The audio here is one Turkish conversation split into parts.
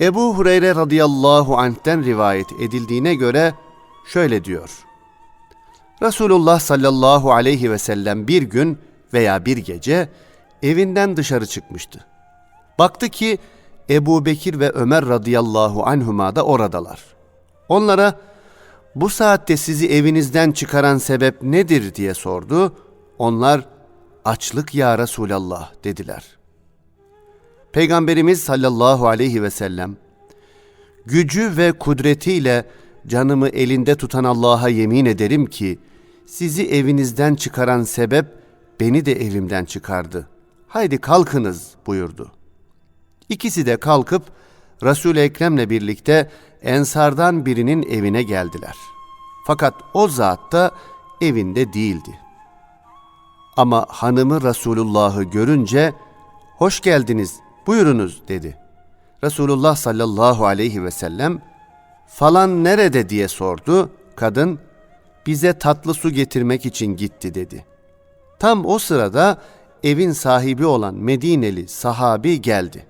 Ebu Hureyre radıyallahu anh'ten rivayet edildiğine göre şöyle diyor. Resulullah sallallahu aleyhi ve sellem bir gün veya bir gece evinden dışarı çıkmıştı. Baktı ki Ebu Bekir ve Ömer radıyallahu anhuma da oradalar. Onlara bu saatte sizi evinizden çıkaran sebep nedir diye sordu. Onlar açlık ya Resulallah dediler. Peygamberimiz sallallahu aleyhi ve sellem gücü ve kudretiyle canımı elinde tutan Allah'a yemin ederim ki sizi evinizden çıkaran sebep beni de evimden çıkardı. Haydi kalkınız buyurdu. İkisi de kalkıp Resul-i Ekrem'le birlikte ensardan birinin evine geldiler. Fakat o zat da evinde değildi. Ama hanımı Resulullah'ı görünce hoş geldiniz buyurunuz dedi. Resulullah sallallahu aleyhi ve sellem falan nerede diye sordu. Kadın bize tatlı su getirmek için gitti dedi. Tam o sırada evin sahibi olan Medineli sahabi geldi.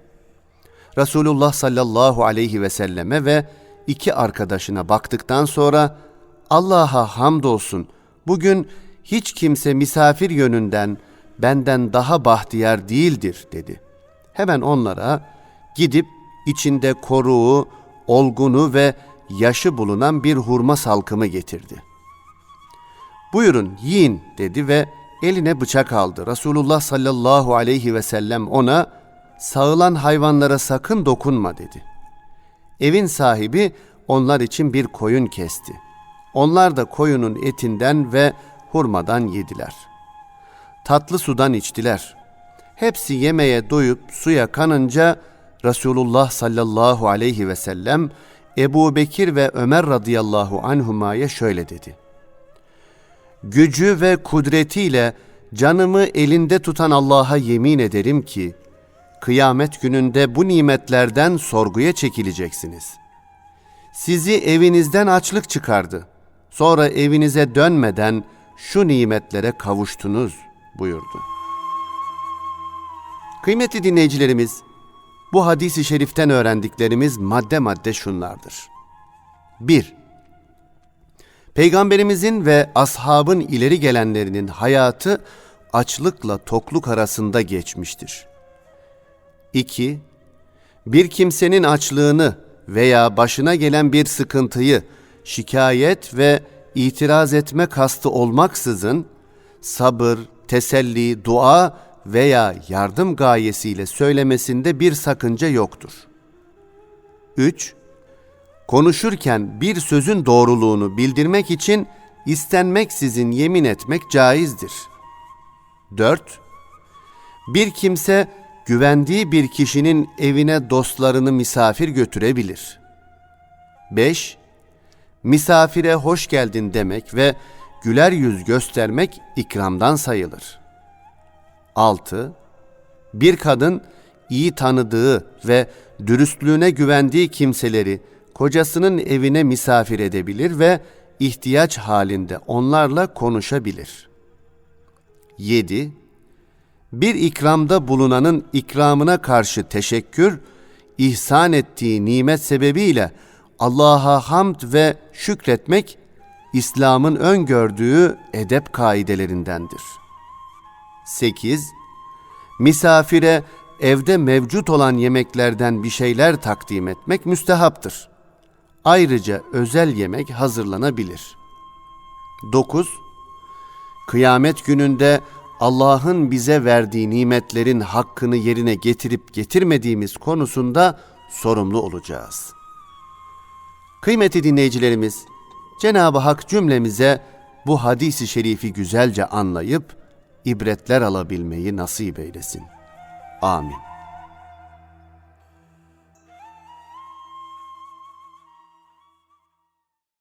Resulullah sallallahu aleyhi ve selleme ve iki arkadaşına baktıktan sonra Allah'a hamdolsun bugün hiç kimse misafir yönünden benden daha bahtiyar değildir dedi. Hemen onlara gidip içinde koruğu, olgunu ve yaşı bulunan bir hurma salkımı getirdi. Buyurun yiyin dedi ve eline bıçak aldı. Resulullah sallallahu aleyhi ve sellem ona sağılan hayvanlara sakın dokunma dedi. Evin sahibi onlar için bir koyun kesti. Onlar da koyunun etinden ve hurmadan yediler. Tatlı sudan içtiler. Hepsi yemeğe doyup suya kanınca Resulullah sallallahu aleyhi ve sellem Ebu Bekir ve Ömer radıyallahu anhumaya şöyle dedi. Gücü ve kudretiyle canımı elinde tutan Allah'a yemin ederim ki, kıyamet gününde bu nimetlerden sorguya çekileceksiniz. Sizi evinizden açlık çıkardı. Sonra evinize dönmeden şu nimetlere kavuştunuz buyurdu. Kıymetli dinleyicilerimiz, bu hadisi şeriften öğrendiklerimiz madde madde şunlardır. 1. Peygamberimizin ve ashabın ileri gelenlerinin hayatı açlıkla tokluk arasında geçmiştir. 2. Bir kimsenin açlığını veya başına gelen bir sıkıntıyı şikayet ve itiraz etme kastı olmaksızın sabır, teselli, dua veya yardım gayesiyle söylemesinde bir sakınca yoktur. 3. Konuşurken bir sözün doğruluğunu bildirmek için istenmeksizin yemin etmek caizdir. 4. Bir kimse güvendiği bir kişinin evine dostlarını misafir götürebilir. 5. Misafire hoş geldin demek ve güler yüz göstermek ikramdan sayılır. 6. Bir kadın iyi tanıdığı ve dürüstlüğüne güvendiği kimseleri kocasının evine misafir edebilir ve ihtiyaç halinde onlarla konuşabilir. 7. Bir ikramda bulunanın ikramına karşı teşekkür, ihsan ettiği nimet sebebiyle Allah'a hamd ve şükretmek İslam'ın öngördüğü edep kaidelerindendir. 8. Misafire evde mevcut olan yemeklerden bir şeyler takdim etmek müstehaptır. Ayrıca özel yemek hazırlanabilir. 9. Kıyamet gününde Allah'ın bize verdiği nimetlerin hakkını yerine getirip getirmediğimiz konusunda sorumlu olacağız. Kıymetli dinleyicilerimiz, Cenab-ı Hak cümlemize bu hadisi şerifi güzelce anlayıp ibretler alabilmeyi nasip eylesin. Amin.